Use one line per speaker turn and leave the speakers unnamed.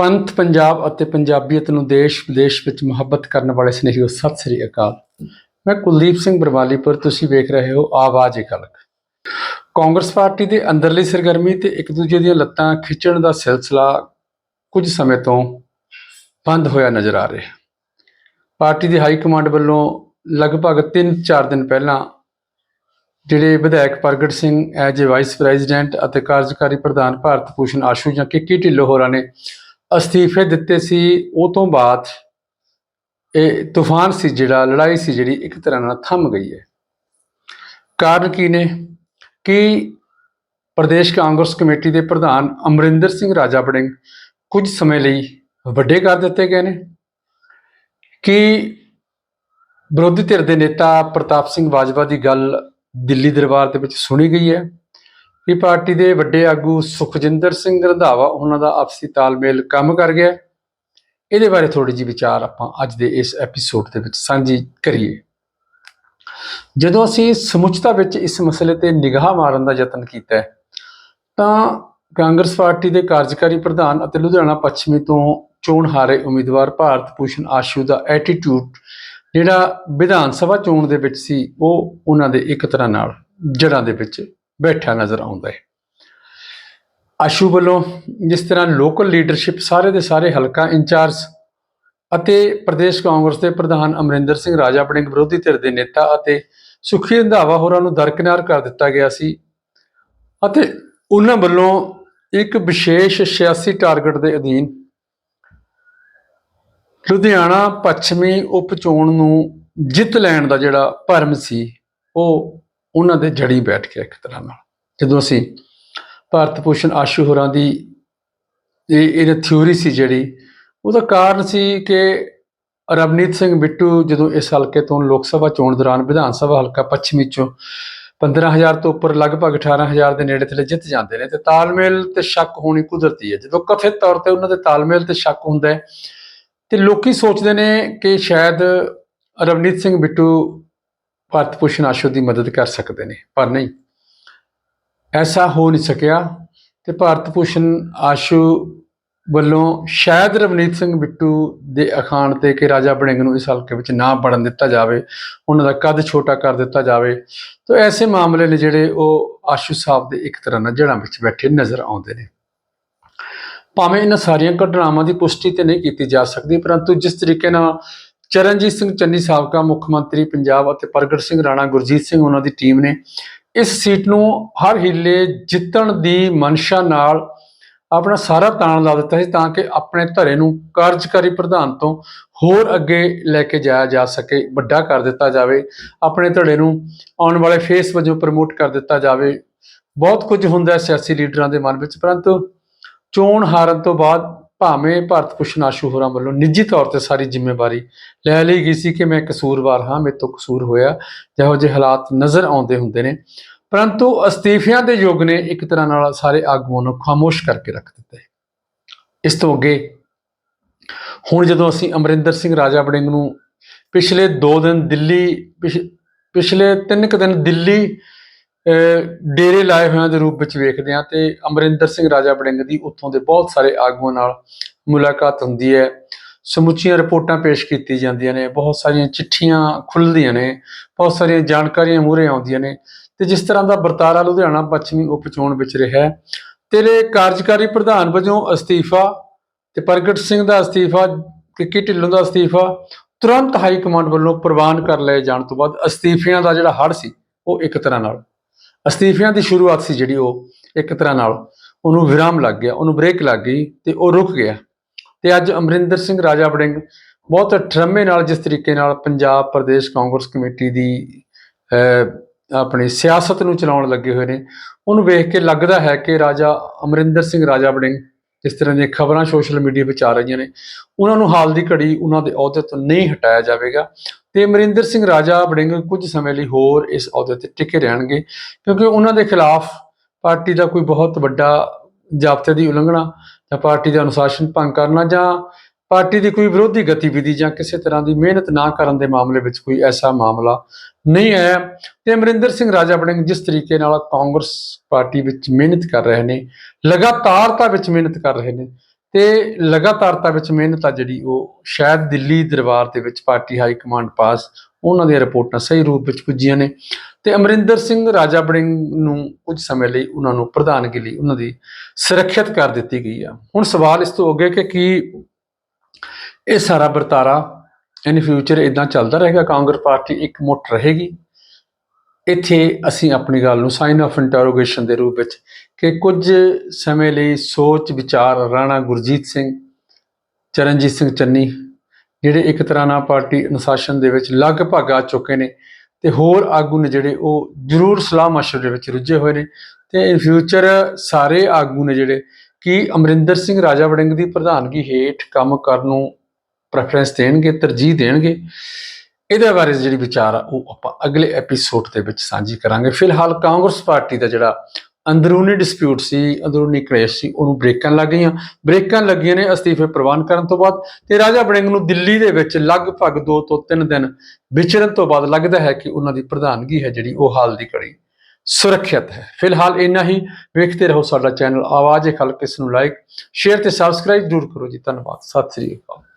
ਪੰਥ ਪੰਜਾਬ ਅਤੇ ਪੰਜਾਬੀਅਤ ਨੂੰ ਦੇਸ਼ ਵਿਦੇਸ਼ ਵਿੱਚ ਮੁਹੱਬਤ ਕਰਨ ਵਾਲੇ ਸਨੇਹੀਓ, ਸਤਿ ਸ੍ਰੀ ਅਕਾਲ। ਮੈਂ ਕੁਲਦੀਪ ਸਿੰਘ ਬਰਵਾਲੀਪੁਰ, ਤੁਸੀਂ ਵੇਖ ਰਹੇ ਹੋ ਆਵਾਜ਼ ਏ ਕਾਂਗਰਸ ਪਾਰਟੀ ਦੇ ਅੰਦਰਲੀ ਸਰਗਰਮੀ ਤੇ ਇੱਕ ਦੂਜੇ ਦੀਆਂ ਲੱਤਾਂ ਖਿੱਚਣ ਦਾ ਸਿਲਸਿਲਾ ਕੁਝ ਸਮੇਂ ਤੋਂ ਬੰਦ ਹੋਇਆ ਨਜ਼ਰ ਆ ਰਿਹਾ। ਪਾਰਟੀ ਦੀ ਹਾਈ ਕਮਾਂਡ ਵੱਲੋਂ ਲਗਭਗ 3-4 ਦਿਨ ਪਹਿਲਾਂ ਜਿਹੜੇ ਵਿਧਾਇਕ Pargat Singh as a vice president ਅਤੇ ਕਾਰਜਕਾਰੀ ਪ੍ਰਧਾਨ ਭਾਰਤ ਭੂਸ਼ਣ ਆਸ਼ੂ ਜਾਂ ਕਿੱਕੀ ਢਿੱਲੋਂ ਹੋਰਾਂ ਨੇ ਅਸਤੀਫੇ ਦਿੱਤੇ ਸੀ, ਉਹ ਤੋਂ ਬਾਅਦ ਇਹ ਤੂਫਾਨ ਸੀ ਜਿਹੜਾ, ਲੜਾਈ ਸੀ ਜਿਹੜੀ ਇੱਕ ਤਰ੍ਹਾਂ ਨਾਲ ਥੰਮ ਗਈ ਹੈ। ਕਾਰਨ ਕੀ ਨੇ? ਕਿ ਪ੍ਰਦੇਸ਼ ਕਾਂਗਰਸ ਕਮੇਟੀ ਦੇ ਪ੍ਰਧਾਨ ਅਮਰਿੰਦਰ ਸਿੰਘ ਰਾਜਾ ਬੜਿੰਗ ਕੁਝ ਸਮੇਂ ਲਈ ਵੱਡੇ ਕਰ ਦਿੱਤੇ ਗਏ ਨੇ? ਕਿ ਵਿਰੋਧੀ ਧਿਰ ਦੇ ਨੇਤਾ ਪ੍ਰਤਾਪ ਸਿੰਘ ਬਾਜਵਾ ਦੀ ਗੱਲ ਦਿੱਲੀ ਦਰਬਾਰ ਦੇ ਵਿੱਚ ਸੁਣੀ ਗਈ ਹੈ? ਕਿ ਪਾਰਟੀ ਦੇ ਵੱਡੇ ਆਗੂ ਸੁਖਜਿੰਦਰ ਸਿੰਘ ਰੰਧਾਵਾ ਉਹਨਾਂ ਦਾ ਆਪਸੀ ਤਾਲਮੇਲ ਕੰਮ ਕਰ ਗਿਆ। ਇਹਦੇ ਬਾਰੇ ਥੋੜੀ ਜਿਹੀ ਵਿਚਾਰ ਆਪਾਂ ਅੱਜ ਦੇ ਇਸ ਐਪੀਸੋਡ ਦੇ ਵਿੱਚ ਸਾਂਝੀ ਕਰੀਏ। ਜਦੋਂ ਅਸੀਂ ਸਮੁੱਚਤਾ ਵਿੱਚ ਇਸ ਮਸਲੇ ਤੇ ਨਿਗਾਹ ਮਾਰਨ ਦਾ ਯਤਨ ਕੀਤਾ ਤਾਂ ਕਾਂਗਰਸ ਪਾਰਟੀ ਦੇ ਕਾਰਜਕਾਰੀ ਪ੍ਰਧਾਨ ਅਤੇ ਲੁਧਿਆਣਾ ਪੱਛਮੀ ਤੋਂ ਚੋਣ ਹਾਰੇ ਉਮੀਦਵਾਰ ਭਾਰਤ ਭੂਸ਼ਣ ਆਸ਼ੂ ਦਾ ਐਟੀਟਿਊਡ ਜਿਹੜਾ ਵਿਧਾਨ ਸਭਾ ਚੋਣ ਦੇ ਵਿੱਚ ਸੀ, ਉਹ ਉਹਨਾਂ ਦੇ ਇੱਕ ਤਰ੍ਹਾਂ ਨਾਲ ਜੜਾਂ ਦੇ ਵਿੱਚ ਬੈਠਾ ਨਜ਼ਰ ਆਉਂਦਾ ਹੈ। ਆਸ਼ੂ ਵੱਲੋਂ ਜਿਸ ਤਰ੍ਹਾਂ ਲੋਕਲ ਲੀਡਰਸ਼ਿਪ ਸਾਰੇ ਦੇ ਸਾਰੇ ਹਲਕਾ ਇੰਚਾਰਜ ਅਤੇ ਪ੍ਰਦੇਸ਼ ਕਾਂਗਰਸ ਦੇ ਪ੍ਰਧਾਨ ਅਮਰਿੰਦਰ ਸਿੰਘ ਰਾਜਾ ਆਪਣੇ ਵਿਰੋਧੀ ਧਿਰ ਦੇ ਨੇਤਾ ਅਤੇ ਸੁਖੀ ਰੰਧਾਵਾ ਹੋਰਾਂ ਨੂੰ ਦਰਕਿਨਾਰ ਕਰ ਦਿੱਤਾ ਗਿਆ ਸੀ ਅਤੇ ਉਹਨਾਂ ਵੱਲੋਂ ਇੱਕ ਵਿਸ਼ੇਸ਼ 86 ਟਾਰਗੇਟ ਦੇ ਅਧੀਨ ਲੁਧਿਆਣਾ ਪੱਛਮੀ ਉਪ ਚੋਣ ਨੂੰ ਜਿੱਤ ਲੈਣ ਦਾ ਜਿਹੜਾ ਭਰਮ ਸੀ, ਉਹ ਉਹਨਾਂ ਦੇ ਜੜੀ ਬੈਠ ਗਿਆ ਇੱਕ ਤਰ੍ਹਾਂ ਨਾਲ। ਜਦੋਂ ਅਸੀਂ ਭਾਰਤ ਭੂਸ਼ਣ ਆਸ਼ੂ ਹੋਰਾਂ ਦੀ ਇਹ ਇਹ ਥਿਊਰੀ ਸੀ ਜਿਹੜੀ, ਉਹਦਾ ਕਾਰਨ ਸੀ ਕਿ ਰਵਨੀਤ ਸਿੰਘ ਬਿੱਟੂ ਜਦੋਂ ਇਸ ਹਲਕੇ ਤੋਂ ਲੋਕ ਸਭਾ ਚੋਣ ਦੌਰਾਨ ਵਿਧਾਨ ਸਭਾ ਹਲਕਾ ਪੱਛਮੀ ਚੋਂ 15000 ਤੋਂ ਉੱਪਰ ਲਗਭਗ 18000 ਦੇ ਨੇੜੇ ਤੇੜੇ ਜਿੱਤ ਜਾਂਦੇ ਨੇ ਤੇ ਤਾਲਮੇਲ ਤੇ ਸ਼ੱਕ ਹੋਣੀ ਕੁਦਰਤੀ ਹੈ। ਜਦੋਂ ਕਥਿਤ ਤੌਰ ਤੇ ਉਹਨਾਂ ਦੇ ਤਾਲਮੇਲ ਤੇ ਸ਼ੱਕ ਹੁੰਦਾ ਹੈ ਤੇ ਲੋਕੀ ਸੋਚਦੇ ਨੇ ਕਿ ਸ਼ਾਇਦ ਰਵਨੀਤ ਸਿੰਘ ਬਿੱਟੂ ਭਾਰਤ ਭੂਸ਼ਣ ਆਸ਼ੂ ਦੀ ਮਦਦ ਕਰ ਸਕਦੇ ਨੇ, ਪਰ ਨਹੀਂ। ਐਸਾ ਹੋ ਨਹੀਂ ਸਕਿਆ ਤੇ ਭਾਰਤ ਭੂਸ਼ਣ ਆਸ਼ੂ ਵੱਲੋਂ ਸ਼ਾਇਦ ਰਵਨੀਤ ਸਿੰਘ ਬਿੱਟੂ ਦੇ ਅਖਾਣ ਤੇ ਕਿ ਰਾਜਾ ਵੜਿੰਗ ਨੂੰ ਇਸ ਹਲਕੇ ਵਿੱਚ ਨਾ ਪੜਨ ਦਿੱਤਾ ਜਾਵੇ, ਉਹਨਾਂ ਦਾ ਕੱਦ ਛੋਟਾ ਕਰ ਦਿੱਤਾ ਜਾਵੇ, ਤਾਂ ਐਸੇ ਮਾਮਲੇ ਨੇ ਜਿਹੜੇ ਉਹ ਆਸ਼ੂ ਸਾਹਿਬ ਦੇ ਇੱਕ ਤਰ੍ਹਾਂ ਨਾਲ ਜੜ੍ਹਾਂ ਵਿੱਚ ਬੈਠੇ ਨਜ਼ਰ ਆਉਂਦੇ ਨੇ। ਭਾਵੇਂ ਇਹਨਾਂ ਸਾਰੀਆਂ ਘਟਨਾਵਾਂ ਦੀ ਪੁਸ਼ਟੀ ਤੇ ਨਹੀਂ ਕੀਤੀ ਜਾ ਸਕਦੀ, ਪਰੰਤੂ ਜਿਸ ਤਰੀਕੇ ਨਾਲ ਚਰਨਜੀਤ ਸਿੰਘ ਚੰਨੀ ਸਾਬਕਾ ਮੁੱਖ ਮੰਤਰੀ ਪੰਜਾਬ ਅਤੇ ਪ੍ਰਗਟ ਸਿੰਘ ਰਾਣਾ ਗੁਰਜੀਤ ਸਿੰਘ ਉਹਨਾਂ ਦੀ ਟੀਮ ਨੇ ਇਸ ਸੀਟ ਨੂੰ ਹਰ ਹਿੱਲੇ ਜਿੱਤਣ ਦੀ ਮਨਸ਼ਾ ਨਾਲ ਆਪਣਾ ਸਾਰਾ ਤਾਣ ਲਾ ਦਿੱਤਾ ਸੀ ਤਾਂ ਕਿ ਆਪਣੇ ਧਰੇ ਨੂੰ ਕਾਰਜਕਾਰੀ ਪ੍ਰਧਾਨ ਤੋਂ ਹੋਰ ਅੱਗੇ ਲੈ ਕੇ ਜਾਇਆ ਜਾ ਸਕੇ, ਵੱਡਾ ਕਰ ਦਿੱਤਾ ਜਾਵੇ, ਆਪਣੇ ਧੜੇ ਨੂੰ ਆਉਣ ਵਾਲੇ ਫੇਸ ਵਜੋਂ ਪ੍ਰਮੋਟ ਕਰ ਦਿੱਤਾ ਜਾਵੇ। ਬਹੁਤ ਕੁਝ ਹੁੰਦਾ ਸਿਆਸੀ ਲੀਡਰਾਂ ਦੇ ਮਨ ਵਿੱਚ, ਪਰੰਤੂ ਚੋਣ ਹਾਰਨ ਤੋਂ ਬਾਅਦ ਭਾਵੇਂ ਭਾਰਤ ਭੂਸ਼ਣ ਆਸ਼ੂ ਹੋਰਾਂ ਵੱਲੋਂ ਨਿੱਜੀ ਤੌਰ ਤੇ ਸਾਰੀ ਜ਼ਿੰਮੇਵਾਰੀ ਲੈ ਲਈ ਗਈ ਸੀ ਕਿ ਮੈਂ ਕਸੂਰਵਾਰ ਹਾਂ, ਮੇਰੇ ਤੋਂ ਕਸੂਰ ਹੋਇਆ। ਜਿਹੋ ਜਿਹੇ ਹਾਲਾਤ ਨਜ਼ਰ ਆਉਂਦੇ ਹੁੰਦੇ ਨੇ। ਪਰੰਤੂ ਅਸਤੀਫਿਆਂ ਦੇ ਯੁੱਗ ਨੇ ਇੱਕ ਤਰ੍ਹਾਂ ਨਾਲ ਸਾਰੇ ਆਗੂਆਂ ਨੂੰ ਖਾਮੋਸ਼ ਕਰਕੇ ਰੱਖ ਦਿੱਤਾ। ਹੈ ਇਸ ਤੋਂ ਅੱਗੇ ਹੁਣ ਜਦੋਂ ਅਸੀਂ ਅਮਰਿੰਦਰ ਸਿੰਘ ਰਾਜਾ ਵੜਿੰਗ ਨੂੰ ਪਿਛਲੇ 2 ਦਿਨ ਦਿੱਲੀ, ਪਿਛ- ਪਿਛਲੇ 3 ਕੁ ਦਿਨ ਦਿੱਲੀ ਡੇਰੇ ਲਾਏ ਹੋਇਆਂ ਦੇ ਰੂਪ ਵਿੱਚ ਵੇਖਦੇ ਹਾਂ ਤੇ ਅਮਰਿੰਦਰ ਸਿੰਘ ਰਾਜਾ ਬੜਿੰਗ ਦੀ ਉੱਥੋਂ ਦੇ ਬਹੁਤ ਸਾਰੇ ਆਗੂਆਂ ਨਾਲ ਮੁਲਾਕਾਤ ਹੁੰਦੀ ਹੈ। ਸਮੁੱਚੀਆਂ ਰਿਪੋਰਟਾਂ ਪੇਸ਼ ਕੀਤੀ ਜਾਂਦੀਆਂ ਨੇ, ਬਹੁਤ ਸਾਰੀਆਂ ਚਿੱਠੀਆਂ ਖੁੱਲ੍ਹਦੀਆਂ ਨੇ, ਬਹੁਤ ਸਾਰੀਆਂ ਜਾਣਕਾਰੀਆਂ ਮੂਹਰੇ ਆਉਂਦੀਆਂ ਨੇ ਤੇ ਜਿਸ ਤਰ੍ਹਾਂ ਦਾ ਵਰਤਾਰਾ ਲੁਧਿਆਣਾ ਪੱਛਮੀ ਉਪ ਚੋਣ ਵਿੱਚ ਰਿਹਾ ਤੇਰੇ ਕਾਰਜਕਾਰੀ ਪ੍ਰਧਾਨ ਵਜੋਂ ਅਸਤੀਫਾ ਤੇ ਪ੍ਰਗਟ ਸਿੰਘ ਦਾ ਅਸਤੀਫਾ ਕਿੱਕੀ ਢਿੱਲੋਂ ਦਾ ਅਸਤੀਫਾ ਤੁਰੰਤ ਹਾਈ ਕਮਾਂਡ ਵੱਲੋਂ ਪ੍ਰਵਾਨ ਕਰ ਲਏ ਜਾਣ ਤੋਂ ਬਾਅਦ ਅਸਤੀਫਿਆਂ ਦਾ ਜਿਹੜਾ ਹੜ ਸੀ ਉਹ ਇੱਕ ਤਰ੍ਹਾਂ ਨਾਲ ਅਸਤੀਫਿਆਂ ਦੀ ਸ਼ੁਰੂਆਤ ਸੀ ਜਿਹੜੀ ਉਹ ਇੱਕ ਤਰ੍ਹਾਂ ਨਾਲ ਉਹਨੂੰ ਵਿਰਾਮ ਲੱਗ ਗਿਆ, ਉਹਨੂੰ ਬ੍ਰੇਕ ਲੱਗ ਗਈ ਤੇ ਉਹ ਰੁਕ ਗਿਆ। ਤੇ ਅੱਜ ਅਮਰਿੰਦਰ ਸਿੰਘ ਰਾਜਾ ਵੜਿੰਗ ਬਹੁਤ ਠਰਮੇ ਨਾਲ ਜਿਸ ਤਰੀਕੇ ਨਾਲ ਪੰਜਾਬ, ਪ੍ਰਦੇਸ਼, ਕਾਂਗਰਸ ਕਮੇਟੀ ਦੀ ਆਪਣੀ ਸਿਆਸਤ ਨੂੰ ਚਲਾਉਣ ਲੱਗੇ ਹੋਏ ਨੇ, ਉਹਨੂੰ ਵੇਖ ਕੇ ਲੱਗਦਾ ਹੈ ਕਿ ਰਾਜਾ ਅਮਰਿੰਦਰ ਸਿੰਘ ਰਾਜਾ ਵੜਿੰਗ ਜਿਸ ਤਰ੍ਹਾਂ ਦੀਆਂ ਖਬਰਾਂ ਸੋਸ਼ਲ ਮੀਡੀਆ ਵਿੱਚ ਆ ਰਹੀਆਂ ਨੇ, ਉਹਨਾਂ ਨੂੰ ਹਾਲ ਦੀ ਘੜੀ ਉਹਨਾਂ ਦੇ ਅਹੁਦੇ ਤੋਂ ਨਹੀਂ ਹਟਾਇਆ ਜਾਵੇਗਾ। ਤੇ ਅਮਰਿੰਦਰ ਸਿੰਘ ਰਾਜਾ ਵੜਿੰਗ ਕੁਝ ਸਮੇਂ ਲਈ ਹੋਰ ਇਸ ਅਹੁਦੇ ਤੇ ਟਿਕੇ ਰਹਿਣਗੇ, ਕਿਉਂਕਿ ਉਹਨਾਂ ਦੇ ਖਿਲਾਫ ਪਾਰਟੀ ਦਾ ਕੋਈ ਬਹੁਤ ਵੱਡਾ ਜ਼ਾਬਤੇ ਦੀ ਉਲੰਘਣਾ ਜਾਂ ਪਾਰਟੀ ਦਾ ਅਨੁਸ਼ਾਸਨ ਭੰਗ ਕਰਨਾ ਜਾਂ ਪਾਰਟੀ ਦੀ ਕੋਈ ਵਿਰੋਧੀ ਗਤੀਵਿਧੀ ਜਾਂ ਕਿਸੇ ਤਰ੍ਹਾਂ ਦੀ ਮਿਹਨਤ ਨਾ ਕਰਨ ਦੇ ਮਾਮਲੇ ਵਿੱਚ ਕੋਈ ਐਸਾ ਮਾਮਲਾ ਨਹੀਂ ਹੈ ਤੇ ਅਮਰਿੰਦਰ ਸਿੰਘ ਰਾਜਾ ਵੜਿੰਗ ਜਿਸ ਤਰੀਕੇ ਨਾਲ ਕਾਂਗਰਸ ਪਾਰਟੀ ਵਿੱਚ ਮਿਹਨਤ ਕਰ ਰਹੇ ਨੇ, ਲਗਾਤਾਰਤਾ ਵਿੱਚ ਮਿਹਨਤ ਕਰ ਰਹੇ ਨੇ, ਤੇ ਲਗਾਤਾਰਤਾ ਵਿੱਚ ਮਿਹਨਤ ਆ ਜਿਹੜੀ ਉਹ ਸ਼ਾਇਦ ਦਿੱਲੀ ਦਰਬਾਰ ਦੇ ਵਿੱਚ ਪਾਰਟੀ ਹਾਈ ਕਮਾਂਡ ਪਾਸ ਉਹਨਾਂ ਦੀਆਂ ਰਿਪੋਰਟਾਂ ਸਹੀ ਰੂਪ ਵਿੱਚ ਪੁੱਜੀਆਂ ਨੇ। ਤੇ ਅਮਰਿੰਦਰ ਸਿੰਘ ਰਾਜਾ ਬੜਿੰਗ ਨੂੰ ਕੁਝ ਸਮੇਂ ਲਈ ਉਹਨਾਂ ਨੂੰ ਪ੍ਰਧਾਨਗੀ ਲਈ ਉਹਨਾਂ ਦੀ ਸੁਰੱਖਿਅਤ ਕਰ ਦਿੱਤੀ ਗਈ ਆ। ਹੁਣ ਸਵਾਲ ਇਸ ਤੋਂ ਅੱਗੇ ਕਿ ਕੀ ਇਹ ਸਾਰਾ ਵਰਤਾਰਾ ਇਨ ਫਿਊਚਰ ਇਦਾਂ ਚੱਲਦਾ ਰਹੇਗਾ, ਕਾਂਗਰਸ ਪਾਰਟੀ ਇੱਕ ਮੁੱਠ ਰਹੇਗੀ। ਇੱਥੇ ਅਸੀਂ ਆਪਣੀ ਗੱਲ ਨੂੰ ਸਾਈਨ ਆਫ ਇੰਟਰੋਗੇਸ਼ਨ ਦੇ ਰੂਪ ਵਿੱਚ ਕਿ ਕੁਝ ਸਮੇਂ ਲਈ ਸੋਚ, ਵਿਚਾਰ, ਰਾਣਾ ਗੁਰਜੀਤ ਸਿੰਘ, ਚਰਨਜੀਤ ਸਿੰਘ ਚੰਨੀ, ਜਿਹੜੇ ਇੱਕ ਤਰ੍ਹਾਂ ਨਾਲ ਪਾਰਟੀ ਅਨੁਸ਼ਾਸਨ ਦੇ ਵਿੱਚ ਲਗਭਗ ਆ ਚੁੱਕੇ ਨੇ ਤੇ ਹੋਰ ਆਗੂ ਨੇ ਜਿਹੜੇ ਉਹ ਜ਼ਰੂਰ ਸਲਾਹ ਮਸ਼ਵਰੇ ਦੇ ਵਿੱਚ ਰੁੱਝੇ ਹੋਏ ਨੇ ਤੇ ਇਨ ਫਿਊਚਰ ਸਾਰੇ ਆਗੂ ਨੇ ਜਿਹੜੇ ਕਿ ਅਮਰਿੰਦਰ ਸਿੰਘ ਰਾਜਾ ਵੜਿੰਗ ਦੀ ਪ੍ਰਧਾਨਗੀ ਹੇਠ ਕੰਮ ਕਰਨ ਨੂੰ ਪ੍ਰੈਫਰੈਂਸ ਦੇਣਗੇ, ਤਰਜੀਹ ਦੇਣਗੇ। ਇਹਦੇ ਬਾਰੇ ਜਿਹੜੀ ਵਿਚਾਰ ਆ, ਉਹ ਆਪਾਂ ਅਗਲੇ ਐਪੀਸੋਡ ਦੇ ਵਿੱਚ ਸਾਂਝੀ ਕਰਾਂਗੇ। ਫਿਲਹਾਲ ਕਾਂਗਰਸ ਪਾਰਟੀ ਦਾ ਜਿਹੜਾ ਅੰਦਰੂਨੀ ਡਿਸਪਿਊਟ ਸੀ, ਅੰਦਰੂਨੀ ਕਲੇਸ਼ ਸੀ, ਉਹਨੂੰ ਬ੍ਰੇਕਾਂ ਲੱਗ ਗਈਆਂ ਬ੍ਰੇਕਾਂ ਲੱਗੀਆਂ ਨੇ ਅਸਤੀਫੇ ਪ੍ਰਵਾਨ ਕਰਨ ਤੋਂ ਬਾਅਦ ਤੇ ਰਾਜਾ ਬੜਿੰਗ ਨੂੰ ਦਿੱਲੀ ਦੇ ਵਿੱਚ ਲਗਭਗ 2 ਤੋਂ 3 ਦਿਨ ਵਿਚਰਨ ਤੋਂ ਬਾਅਦ ਲੱਗਦਾ ਹੈ ਕਿ ਉਹਨਾਂ ਦੀ ਪ੍ਰਧਾਨਗੀ ਹੈ ਜਿਹੜੀ, ਉਹ ਹਾਲ ਦੀ ਘੜੀ ਸੁਰੱਖਿਅਤ ਹੈ। ਫਿਲਹਾਲ ਇੰਨਾ ਹੀ। ਵੇਖਦੇ ਰਹੋ ਸਾਡਾ ਚੈਨਲ ਆਵਾਜ਼ ਖਲਕ ਇਸ ਨੂੰ ਲਾਈਕ ਸ਼ੇਅਰ ਤੇ ਸਬਸਕ੍ਰਾਈਬ ਜ਼ਰੂਰ ਕਰੋ ਜੀ। ਧੰਨਵਾਦ। ਸਤਿ ਸ੍ਰੀ ਅਕਾਲ।